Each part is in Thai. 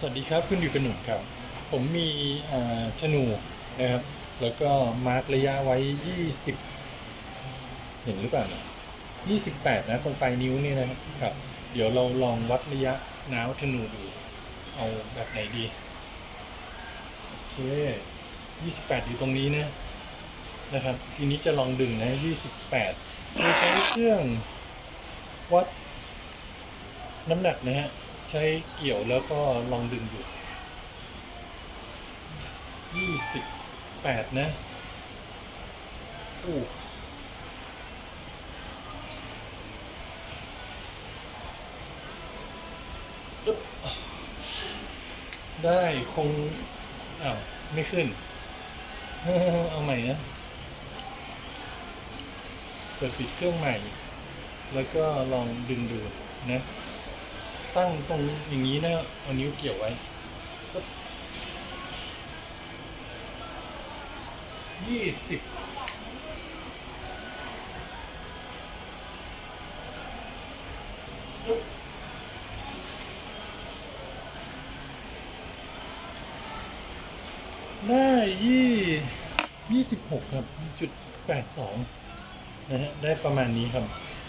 สวัสดีครับคุณอยู่กับหนุ่มครับ ผมมีธนูนะครับ แล้วก็มาร์กระยะไว้ 20 เห็นหรือเปล่านี่ย28 นะตรงปลายนิ้วนี่นะครับครับ เดี๋ยวเราลองวัดระยะน้าวธนูดู เอาแบบไหนดี โอเค 28 อยู่ตรงนี้นะนะครับ ทีนี้จะลองดึงนะ 28โดยใช้เครื่องวัดน้ำหนักนะฮะ ใช้เกี่ยวแล้วก็ลองดึงอยู่ยี่สิบแปดนะอู้ได้คงอ้าว ไม่ขึ้น เอาใหม่นะเปิดปิดเครื่องใหม่ แล้วก็ลองดึงดูนะ ตั้งตรงอย่างนี้นะเอานิ้วเกี่ยวไว้ยี่สิบปึ๊บได้ยี่ยี่สิบหกครับจุดแปดสองนะฮะได้ประมาณนี้ครับ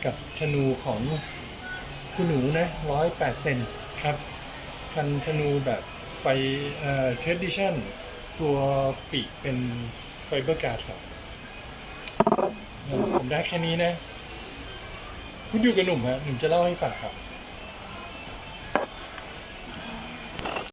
กับธนูของ คุณหนูนะร้อยแปดเซนครับ คันธนูแบบไฟเอ่อท рад ิชันตัวปีกเป็นไฟเบอร์การ์ดครับ ผมได้แค่นี้นะ คุณอยู่กับหนุ่มฮะหนุ่มจะเล่าให้ฟังครับ